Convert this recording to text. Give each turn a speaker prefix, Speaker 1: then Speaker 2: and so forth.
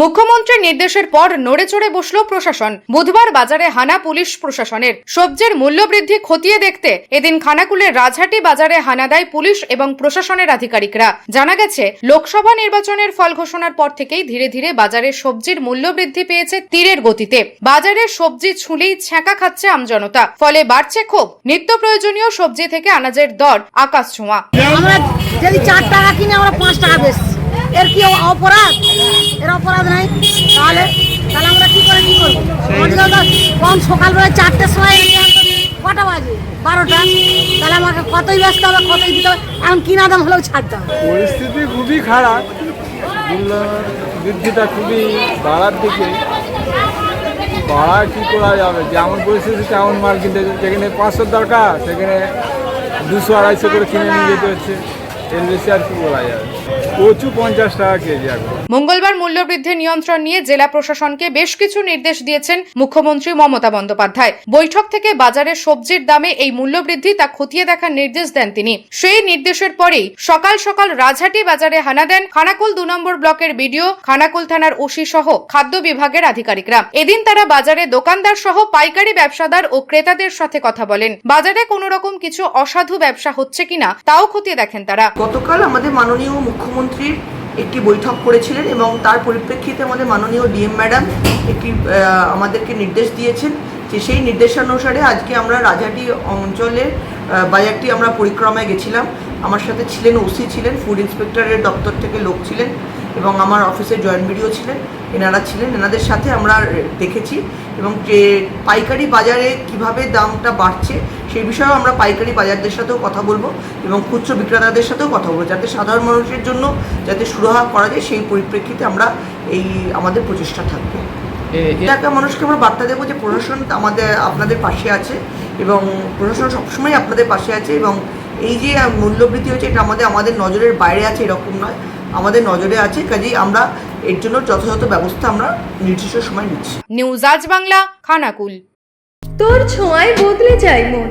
Speaker 1: মুখ্যমন্ত্রীর নির্দেশের পর নড়ে চড়ে বসল প্রশাসন। বুধবার বাজারে হানা পুলিশ প্রশাসনের। সবজির মূল্যবৃদ্ধি খতিয়ে দেখতে এদিন খানাকুলের রাজহাটি বাজারে হানা দেয় পুলিশ এবং প্রশাসনের আধিকারিকরা। জানা গেছে, লোকসভা নির্বাচনের ফল ঘোষণার পর থেকেই ধীরে ধীরে বাজারে সবজির মূল্য বৃদ্ধি পেয়েছে তীরের গতিতে। বাজারে সবজি ছুঁলেই ছ্যাঁকা খাচ্ছে আমজনতা ফলে বাড়ছে ক্ষোভ। নিত্য প্রয়োজনীয় সবজি থেকে আনাজের দর, আকাশ ছোঁয়া।
Speaker 2: আমরা যদি চার টাকা কিনে আমরা পাঁচ টাকা এর কি অপরাধ? এর অপরাধ নাই? তাহলে তাহলে আমরা কি করে কি করব? কম সকালবেলা চারটের সময় কটা বাজে? বারোটা। তাহলে আমাকে কতই ব্যস্ত হবে কতই দিতে হবে? এখন কিনা দাম হলেও ছাড়তে হবে।
Speaker 3: পরিস্থিতি খুবই খারাপ। বৃদ্ধিটা খুবই বাড়ার দিকে। বাড়া কী করা যাবে? যেমন পরিস্থিতি তেমন মাল কিনতে। যেখানে পাঁচশোর দরকার সেখানে দুশো আড়াইশো করে কিনে নিয়ে যেতে হচ্ছে। টাকা কেজি এখন
Speaker 1: মঙ্গলবার নিয়ন্ত্রণ নিয়ে জেলা প্রশাসনকে বেশ কিছু নির্দেশ দিয়েছেন মুখ্যমন্ত্রী মমতা বন্দ্যোপাধ্যায়। বৈঠক থেকে বাজারে সবজির দামে এই মূল্যবৃদ্ধি তা খতিয়ে দেখার নির্দেশ দেন তিনি। সেই নির্দেশের পরেই সকাল সকাল রাজহাটি বাজারে হানা দেন খানাকুল দু নম্বর ব্লকের বিডিও, খানাকুল থানার ওসি সহ খাদ্য বিভাগের আধিকারিকরা। এদিন তারা বাজারে দোকানদার সহ পাইকারি ব্যবসাদার ও ক্রেতাদের সাথে কথা বলেন। বাজারে কোনো রকম কিছু অসাধু ব্যবসা হচ্ছে কিনা তাও খতিয়ে দেখেন তারা।
Speaker 4: গতকাল আমাদের মাননীয় মুখ্যমন্ত্রীর একটি বৈঠক করেছিলেন এবং তার পরিপ্রেক্ষিতে আমাদের মাননীয় ডিএম ম্যাডাম একটি আমাদেরকে নির্দেশ দিয়েছেন যে সেই নির্দেশানুসারে আজকে আমরা রাজাটি অঞ্চলের বাজারটি আমরা পরিক্রমায় গেছিলাম। আমার সাথে ছিলেন, ওসি ছিলেন, ফুড ইন্সপেক্টরের দপ্তর থেকে লোক ছিলেন এবং আমার অফিসের জয়েন্ট বিডিও ছিলেন, এনারা ছিলেন। এনাদের সাথে আমরা দেখেছি এবং যে পাইকারি বাজারে কীভাবে দামটা বাড়ছে সেই বিষয়েও আমরা পাইকারি বাজারদের সাথেও কথা বলব এবং খুচরো বিক্রেতাদের সাথেও কথা বলব যাতে সাধারণ মানুষের জন্য যাতে সুরাহা করা যায় সেই পরিপ্রেক্ষিতে আমরা এই আমাদের প্রচেষ্টা থাকবে। এলাকার মানুষকে আমরা বার্তা দেবো যে প্রশাসন আমাদের আপনাদের পাশে আছে এবং প্রশাসন সবসময় আপনাদের পাশে আছে এবং এই যে মূল্যবৃদ্ধি হচ্ছে এটা আমাদের আমাদের নজরের বাইরে আছে এরকম নয়। আমাদের নজরে আছে কাজেই আমরা এর জন্য যথাযথ ব্যবস্থা আমরা নির্দিষ্ট সময় নিচ্ছি।
Speaker 1: নিউজ আজ বাংলা খানাকুল।
Speaker 5: তোর ছোঁয়ায় বদলে যায় মন।